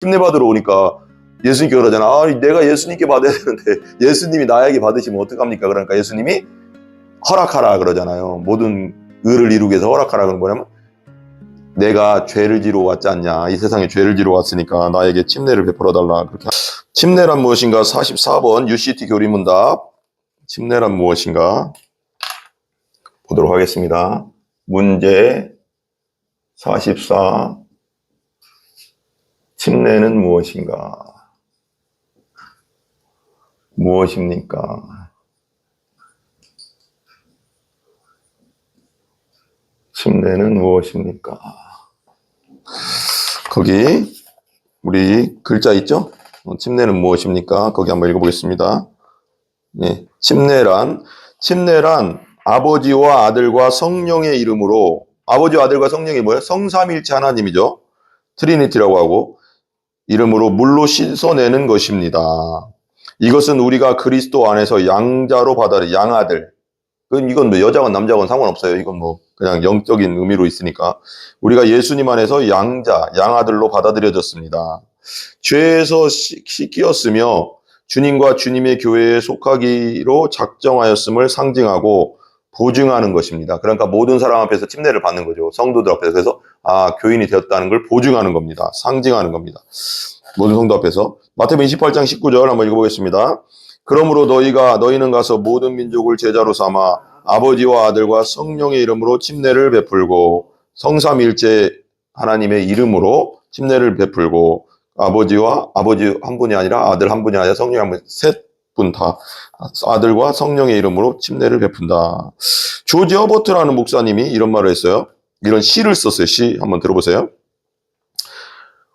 침례 받으러 오니까 예수님께 그러잖아. 아, 내가 예수님께 받아야 되는데 예수님이 나에게 받으시면 어떡합니까? 그러니까 예수님이 허락하라 그러잖아요. 모든 의를 이루기 위해서 허락하라 그런 뭐냐면 내가 죄를 지러 왔지 않냐. 이 세상에 죄를 지러 왔으니까 나에게 침례를 베풀어 달라. 그렇게. 침례란 무엇인가? 44번 UCT 교리문답. 침례란 무엇인가? 보도록 하겠습니다. 문제 44. 침례는 무엇인가? 무엇입니까? 침례는 무엇입니까? 거기 우리 글자 있죠? 어, 침례는 무엇입니까? 거기 한번 읽어보겠습니다. 네, 침례란 침례란 아버지와 아들과 성령의 이름으로 아버지와 아들과 성령이 뭐예요? 성삼일체 하나님이죠. 트리니티라고 하고 이름으로 물로 씻어내는 것입니다. 이것은 우리가 그리스도 안에서 양자로 받아들 양아들. 그건 이건 뭐 여자건 남자건 상관없어요. 이건 뭐 그냥 영적인 의미로 있으니까 우리가 예수님 안에서 양자 양아들로 받아들여졌습니다. 죄에서 씻- 씻기었으며 주님과 주님의 교회에 속하기로 작정하였음을 상징하고 보증하는 것입니다. 그러니까 모든 사람 앞에서 침례를 받는 거죠. 성도들 앞에서. 그래서 아, 교인이 되었다는 걸 보증하는 겁니다. 상징하는 겁니다. 모든 성도 앞에서. 마태복음 28장 19절 한번 읽어보겠습니다. 그러므로 너희가 너희는 가서 모든 민족을 제자로 삼아 아버지와 아들과 성령의 이름으로 침례를 베풀고 성삼일체 하나님의 이름으로 침례를 베풀고 아버지와 아버지 한 분이 아니라 아들 한 분이 아니라 성령 한 분, 셋 분 다 아들과 성령의 이름으로 침례를 베푼다. 조지 허버트라는 목사님이 이런 말을 했어요. 이런 시를 썼어요. 시 한번 들어보세요.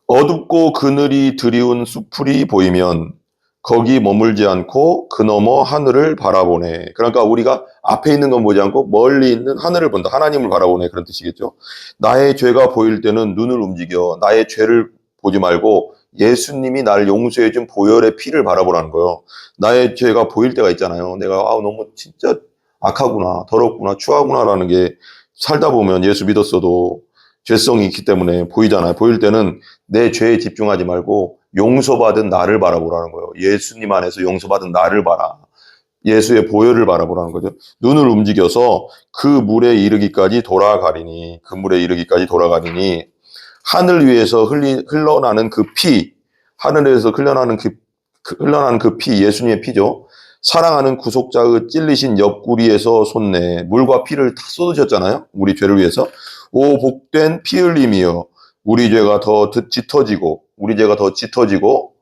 어둡고 그늘이 드리운 수풀이 보이면 거기 머물지 않고 그 너머 하늘을 바라보네. 그러니까 우리가 앞에 있는 건 보지 않고 멀리 있는 하늘을 본다. 하나님을 바라보네. 그런 뜻이겠죠. 나의 죄가 보일 때는 눈을 움직여. 나의 죄를 보지 말고 예수님이 나를 용서해 준 보혈의 피를 바라보라는 거예요. 나의 죄가 보일 때가 있잖아요. 내가 아 너무 진짜 악하구나, 더럽구나, 추하구나라는 게 살다 보면 예수 믿었어도 죄성이 있기 때문에 보이잖아요. 보일 때는 내 죄에 집중하지 말고 용서받은 나를 바라보라는 거예요. 예수님 안에서 용서받은 나를 봐라. 예수의 보혈을 바라보라는 거죠. 눈을 움직여서 그 물에 이르기까지 돌아가리니, 그 물에 이르기까지 돌아가리니, 하늘 위에서 흘리, 흘러나는 그 피, 하늘에서 흘러나는 그, 그 흘러나는 그 피, 예수님의 피죠. 사랑하는 구속자의 찔리신 옆구리에서 솟네. 물과 피를 다 쏟으셨잖아요. 우리 죄를 위해서. 오 복된 피 흘림이여. 우리 죄가 더 드- 짙어지고 우리 죄가 더 짙어지고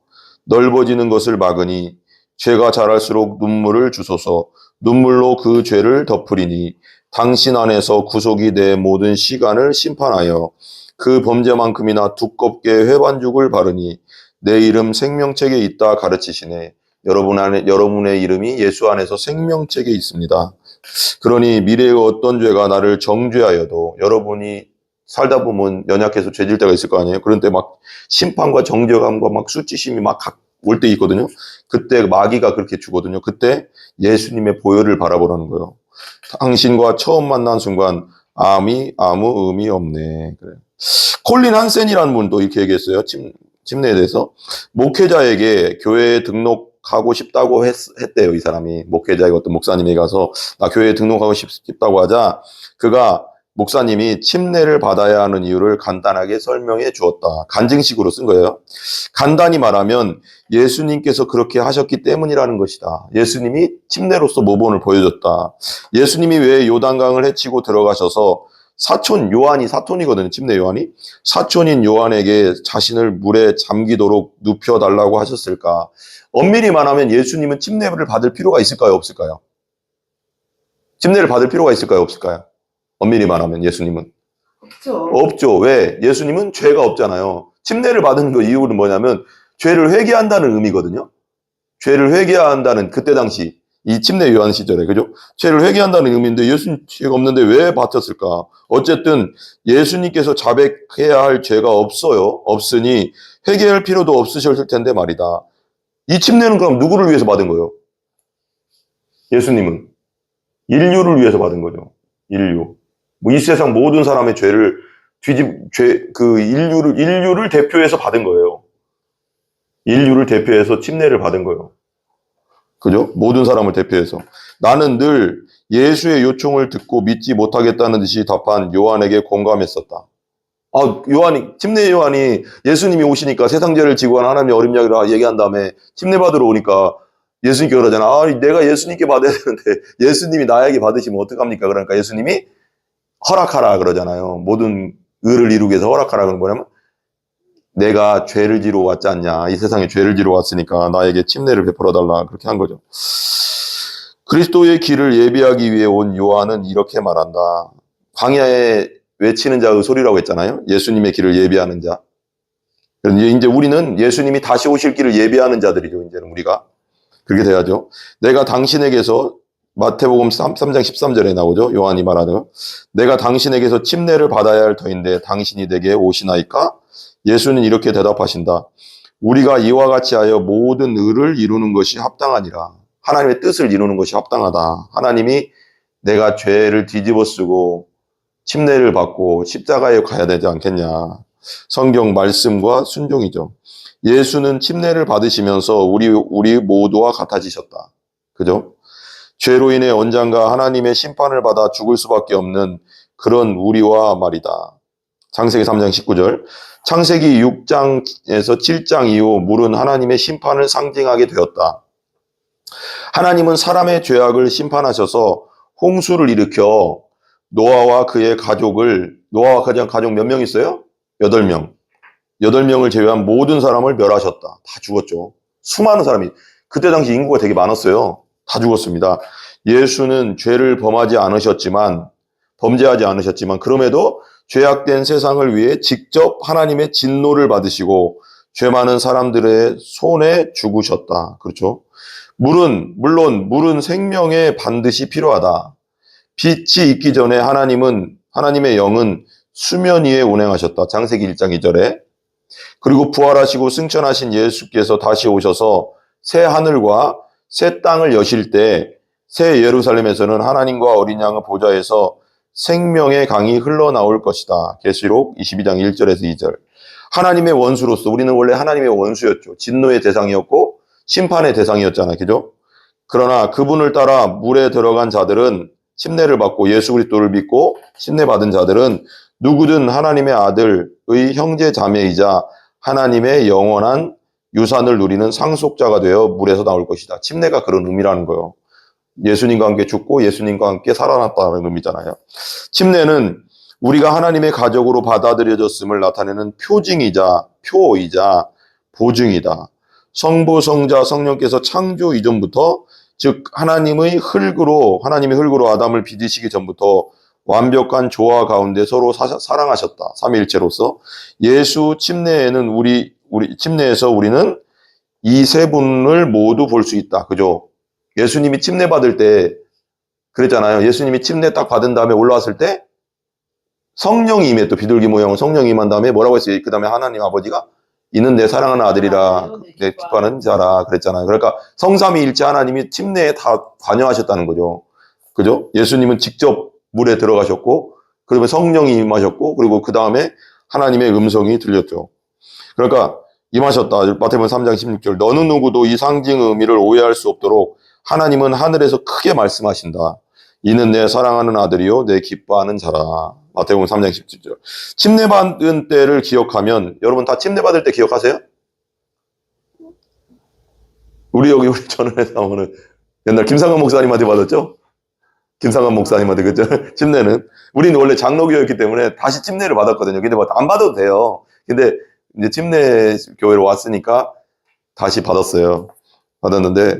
넓어지는 것을 막으니 죄가 자랄수록 눈물을 주소서 눈물로 그 죄를 덮으리니 당신 안에서 구속이 내 모든 시간을 심판하여 그 범죄만큼이나 두껍게 회반죽을 바르니 내 이름 생명책에 있다 가르치시네 여러분 안에 여러분의 이름이 예수 안에서 생명책에 있습니다. 그러니 미래의 어떤 죄가 나를 정죄하여도 여러분이 살다 보면 연약해서 죄질 때가 있을 거 아니에요. 그런 때막 심판과 정죄감과 막 수치심이 막 올 때 있거든요. 그때 마귀가 그렇게 주거든요. 그때 예수님의 보혈을 바라보라는 거예요. 당신과 처음 만난 순간 암이 아무 의미 없네. 그래. 콜린 한센이라는 분도 이렇게 얘기했어요. 침, 침례에 대해서 목회자에게 교회에 등록 하고 싶다고 했, 했대요. 이 사람이 목회자의 어떤 목사님이 가서 나 교회에 등록하고 싶, 싶다고 하자 그가 목사님이 침례를 받아야 하는 이유를 간단하게 설명해 주었다. 간증식으로 쓴 거예요. 간단히 말하면 예수님께서 그렇게 하셨기 때문이라는 것이다. 예수님이 침례로서 모본을 보여줬다. 예수님이 왜 요단강을 헤치고 들어가셔서 사촌 요한이 사촌이거든요. 침례 요한이 사촌인 요한에게 자신을 물에 잠기도록 눕혀 달라고 하셨을까? 엄밀히 말하면 예수님은 침례를 받을 필요가 있을까요? 없을까요? 침례를 받을 필요가 있을까요? 없을까요? 엄밀히 말하면 예수님은 없죠. 없죠. 왜? 예수님은 죄가 없잖아요. 침례를 받은 그 이유는 뭐냐면 죄를 회개한다는 의미거든요. 죄를 회개한다는 그때 당시 이 침례 요한 시절에 그죠? 죄를 회개한다는 의미인데 예수님 죄가 없는데 왜 받쳤을까? 어쨌든 예수님께서 자백해야 할 죄가 없어요. 없으니 회개할 필요도 없으셨을 텐데 말이다. 이 침례는 그럼 누구를 위해서 받은 거예요? 예수님은 인류를 위해서 받은 거죠. 인류. 뭐 이 세상 모든 사람의 죄를 뒤집 죄 그 인류를 인류를 대표해서 받은 거예요. 인류를 대표해서 침례를 받은 거예요. 그죠? 모든 사람을 대표해서. 나는 늘 예수의 요청을 듣고 믿지 못하겠다는 듯이 답한 요한에게 공감했었다. 아, 요한이, 침례 요한이 예수님이 오시니까 세상 죄를 지고 한 하나님의 어린 양이라 얘기한 다음에 침례 받으러 오니까 예수님께 그러잖아. 아, 내가 예수님께 받아야 되는데 예수님이 나에게 받으시면 어떡합니까? 그러니까 예수님이 허락하라 그러잖아요. 모든 의를 이루기 위해서 허락하라 그런 뭐냐면 내가 죄를 지러 왔지 않냐. 이 세상에 죄를 지러 왔으니까 나에게 침례를 베풀어 달라. 그렇게 한 거죠. 그리스도의 길을 예비하기 위해 온 요한은 이렇게 말한다. 광야에 외치는 자의 소리라고 했잖아요. 예수님의 길을 예비하는 자. 이제 우리는 예수님이 다시 오실 길을 예비하는 자들이죠. 이제는 우리가. 그렇게 돼야죠. 내가 당신에게서 마태복음 3, 장 13절에 나오죠. 요한이 말하는 내가 당신에게서 침례를 받아야 할 터인데 당신이 내게 오시나이까? 예수는 이렇게 대답하신다. 우리가 이와 같이 하여 모든 의를 이루는 것이 합당하니라. 하나님의 뜻을 이루는 것이 합당하다. 하나님이 내가 죄를 뒤집어 쓰고 침례를 받고 십자가에 가야 되지 않겠냐. 성경 말씀과 순종이죠. 예수는 침례를 받으시면서 우리 우리 모두와 같아지셨다. 그죠? 죄로 인해 언젠가 하나님의 심판을 받아 죽을 수밖에 없는 그런 우리와 말이다. 창세기 3장 19절. 창세기 6장에서 7장 이후 물은 하나님의 심판을 상징하게 되었다. 하나님은 사람의 죄악을 심판하셔서 홍수를 일으켜 노아와 그의 가족을 노아와 그의 가족 몇 명 있어요? 8명. 8명을 제외한 모든 사람을 멸하셨다. 다 죽었죠. 수많은 사람이 그때 당시 인구가 되게 많았어요. 다 죽었습니다. 예수는 죄를 범하지 않으셨지만 범죄하지 않으셨지만 그럼에도 죄악된 세상을 위해 직접 하나님의 진노를 받으시고 죄 많은 사람들의 손에 죽으셨다. 그렇죠? 물은 물론 물은 생명에 반드시 필요하다. 빛이 있기 전에 하나님은 하나님의 영은 수면 위에 운행하셨다. 창세기 1장 2절에. 그리고 부활하시고 승천하신 예수께서 다시 오셔서 새 하늘과 새 땅을 여실 때 새 예루살렘에서는 하나님과 어린 양의 보좌에서 생명의 강이 흘러나올 것이다. 계시록 22장 1절에서 2절. 하나님의 원수로서 우리는 원래 하나님의 원수였죠. 진노의 대상이었고 심판의 대상이었잖아요. 그죠? 그러나 그분을 따라 물에 들어간 자들은 침례를 받고 예수 그리스도를 믿고 침례 받은 자들은 누구든 하나님의 아들의 형제 자매이자 하나님의 영원한 유산을 누리는 상속자가 되어 물에서 나올 것이다. 침례가 그런 의미라는 거예요. 예수님과 함께 죽고 예수님과 함께 살아났다는 의미잖아요. 침례는 우리가 하나님의 가족으로 받아들여졌음을 나타내는 표징이자 표이자 보증이다. 성부, 성자, 성령께서 창조 이전부터 즉 하나님의 흙으로 하나님의 흙으로 아담을 빚으시기 전부터 완벽한 조화 가운데 서로 사, 사랑하셨다. 삼위일체로서 예수 침례에는 우리 우리 침례에서 우리는 이 세 분을 모두 볼 수 있다. 그죠? 예수님이 침례 받을 때 그랬잖아요. 예수님이 침례 딱 받은 다음에 올라왔을 때 성령이 임해 또 비둘기 모양으로 성령이 임한 다음에 뭐라고 했어요? 그 다음에 하나님 아버지가 이는 내 사랑하는 아들이라 내 기뻐하는 자라 그랬잖아요. 그러니까 성삼위일체 하나님이 침례에 다 관여하셨다는 거죠. 그죠? 예수님은 직접 물에 들어가셨고 그러면 성령이 임하셨고 그리고 그 다음에 하나님의 음성이 들렸죠. 그러니까 임하셨다. 마태복음 3장 16절 너는 누구도 이 상징 의미를 오해할 수 없도록 하나님은 하늘에서 크게 말씀하신다. 이는 내 사랑하는 아들이요 내 기뻐하는 자라. 마태복음 3장 17절. 침례 받은 때를 기억하면 여러분 다 침례 받을 때 기억하세요? 우리 여기 우리 전원에서 나오는 옛날 김상관 목사님한테 받았죠? 김상관 목사님한테 그죠? 침례는 우리는 원래 장로교였기 때문에 다시 침례를 받았거든요. 근데 뭐안 받아도 돼요. 근데 이제 침례 교회로 왔으니까 다시 받았어요. 받았는데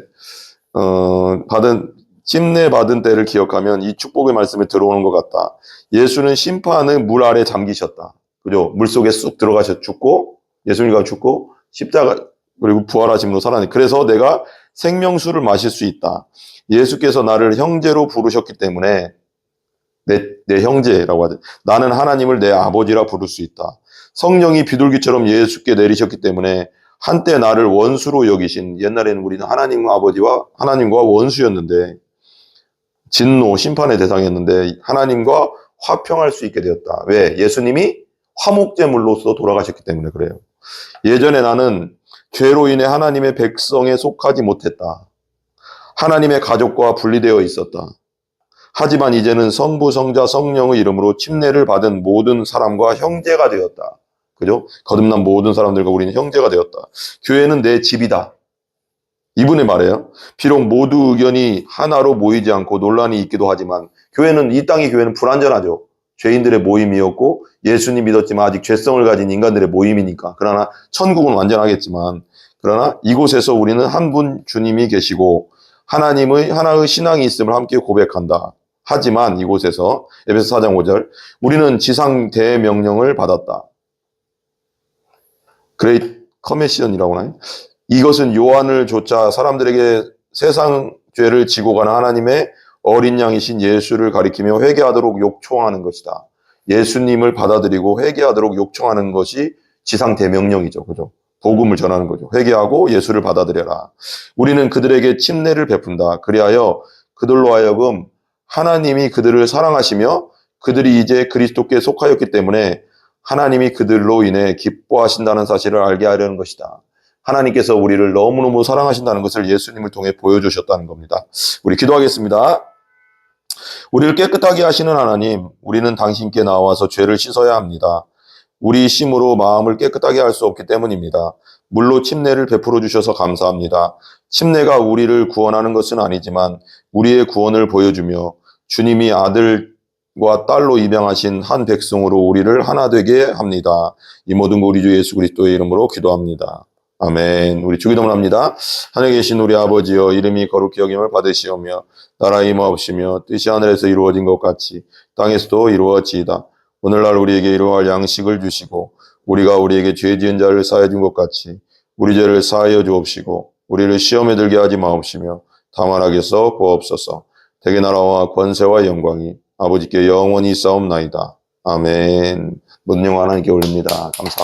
어, 받은 침례 받은 때를 기억하면 이 축복의 말씀에 들어오는 것 같다. 예수는 심판의 물 아래 잠기셨다. 그죠? 물 속에 쑥 들어가셔 죽고 예수님과 죽고 십자가 그리고 부활하심으로 살아내. 그래서 내가 생명수를 마실 수 있다. 예수께서 나를 형제로 부르셨기 때문에 내, 내 형제라고 하죠. 나는 하나님을 내 아버지라 부를 수 있다. 성령이 비둘기처럼 예수께 내리셨기 때문에 한때 나를 원수로 여기신 옛날에는 우리는 하나님 아버지와 하나님과 원수였는데 진노 심판의 대상이었는데 하나님과 화평할 수 있게 되었다. 왜? 예수님이 화목제물로서 돌아가셨기 때문에 그래요. 예전에 나는 죄로 인해 하나님의 백성에 속하지 못했다. 하나님의 가족과 분리되어 있었다. 하지만 이제는 성부, 성자, 성령의 이름으로 침례를 받은 모든 사람과 형제가 되었다. 그죠? 거듭난 모든 사람들과 우리는 형제가 되었다. 교회는 내 집이다. 이분의 말이에요. 비록 모두 의견이 하나로 모이지 않고 논란이 있기도 하지만 교회는 이 땅의 교회는 불완전하죠. 죄인들의 모임이었고 예수님 믿었지만 아직 죄성을 가진 인간들의 모임이니까. 그러나 천국은 완전하겠지만 그러나 이곳에서 우리는 한 분 주님이 계시고 하나님의 하나의 신앙이 있음을 함께 고백한다. 하지만 이곳에서 에베소 4장 5절 우리는 지상 대명령을 받았다. 그레이트 커미션이라고 하나요? 이것은 요한을 조차 사람들에게 세상 죄를 지고 가는 하나님의 어린 양이신 예수를 가리키며 회개하도록 요청하는 것이다. 예수님을 받아들이고 회개하도록 요청하는 것이 지상 대명령이죠. 그죠? 복음을 전하는 거죠. 회개하고 예수를 받아들여라. 우리는 그들에게 침례를 베푼다. 그리하여 그들로 하여금 하나님이 그들을 사랑하시며 그들이 이제 그리스도께 속하였기 때문에 하나님이 그들로 인해 기뻐하신다는 사실을 알게 하려는 것이다. 하나님께서 우리를 너무너무 사랑하신다는 것을 예수님을 통해 보여주셨다는 겁니다. 우리 기도하겠습니다. 우리를 깨끗하게 하시는 하나님, 우리는 당신께 나와서 죄를 씻어야 합니다. 우리 힘으로 마음을 깨끗하게 할 수 없기 때문입니다. 물로 침례를 베풀어 주셔서 감사합니다. 침례가 우리를 구원하는 것은 아니지만 우리의 구원을 보여주며 주님이 아들 과 딸로 입양하신 한 백성으로 우리를 하나 되게 합니다. 이 모든 거 우리 주 예수 그리스도의 이름으로 기도합니다. 아멘. 우리 주기도문 합니다. 하늘에 계신 우리 아버지여 이름이 거룩히 여김을 받으시오며 나라 임하옵시며 뜻이 하늘에서 이루어진 것 같이 땅에서도 이루어지이다. 오늘날 우리에게 이루어할 양식을 주시고 우리가 우리에게 죄 지은 자를 사하여 준것 같이 우리 죄를 사하여 주옵시고 우리를 시험에 들게 하지 마옵시며 다만 하게서 구하옵소서. 대개 나라와 권세와 영광이 아버지께 영원히 싸움나이다. 아멘. 문영 하나님께 올립니다. 감사합니다.